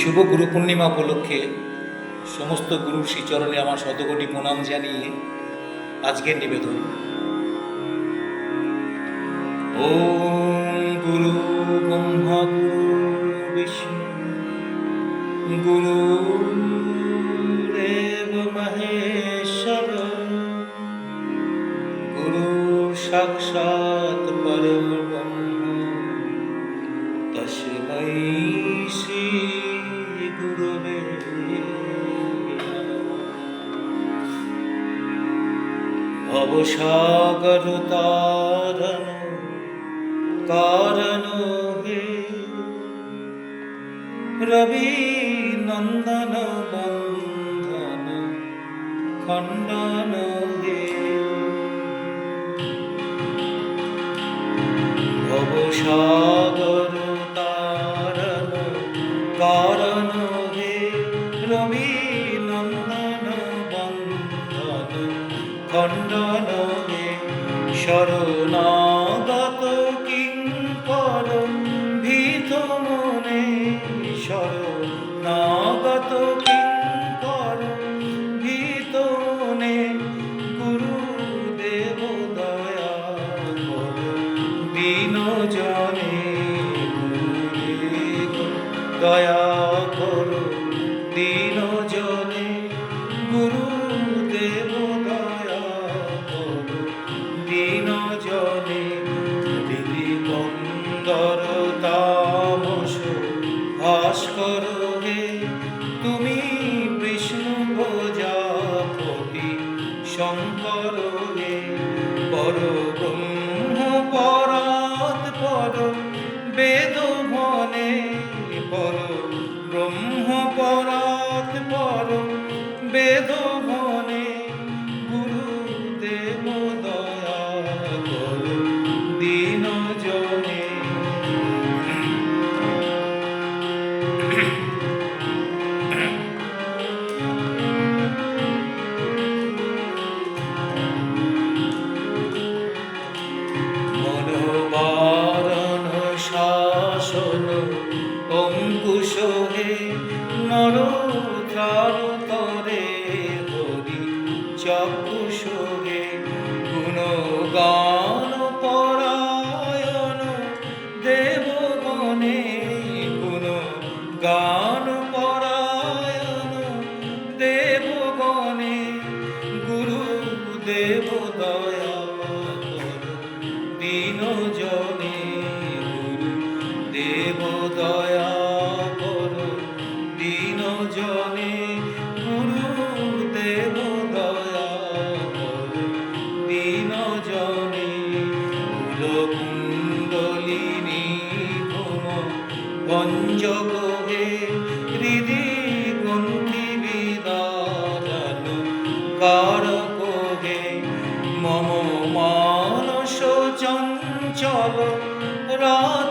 শুভ গুরু পূর্ণিমা উপলক্ষে সমস্ত গুরুর শ্রীচরণে আমার শতকোটি প্রণাম জানিয়ে আজকের নিবেদন। ও গুরু ব্রহ্মা গুরু বিষ্ণু, গুরু দেব মহেশ্বর, গুরু সাক্ষাৎ পরম তস্मै শ্রী গুরুবে ভবসাগর তারণ কারণ হে রবি নন্দন বন্ধন খণ্ডন হে ভবসাগর বন্ধন খণ্ডন হে শরণাগত কিং করম ভীত মনে শরণাগত কিং করম ভীত মনে গুরুদেব দয়া করো দিন জনে দয়া করো ভাস্কর হে ত্রাণ পঞ্চগ হে হৃদি বিদারণ কারক মম মানস চঞ্চল রাত্র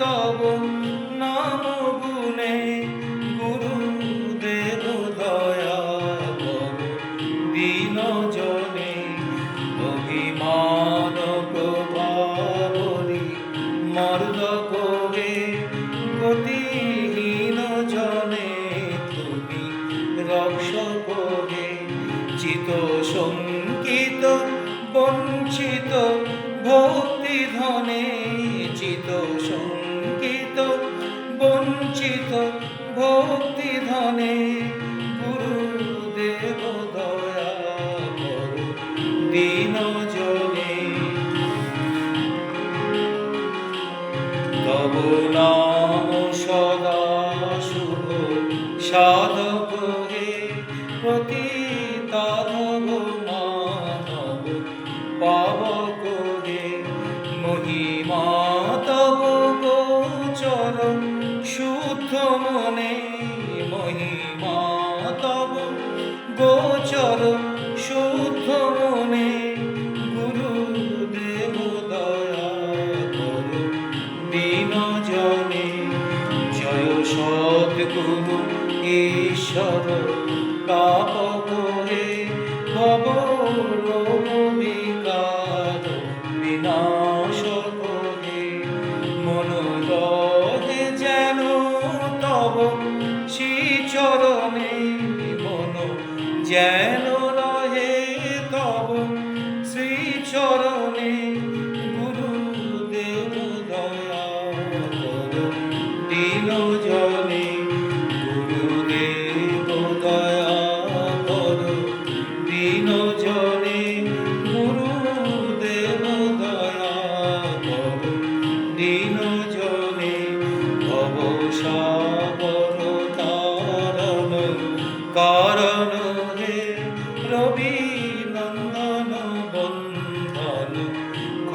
তব নাম গুণে গুরুদেব দয়া দিন জনে অভিমান প্রভাবরি, মর্দ করে গতিহীন জনে তুমি রক্ষ করে, চিত শঙ্কিত, বঞ্চিত ভক্তি ধনে প্রতিতাধব মাধব পাবক হে মহিমা তব গোচর শুদ্ধ মনে মহিমা তব গোচর শুদ্ধ মনে গুরুদেব দয়া করো দিন জনে জয় সদ্গুরু ঈশ্বর পাপ হে ভব বিকার বিনাশ করে। মন রহে যেন তব শ্রীচরণে মন যেন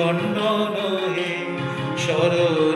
বন্ধন নহে শরণা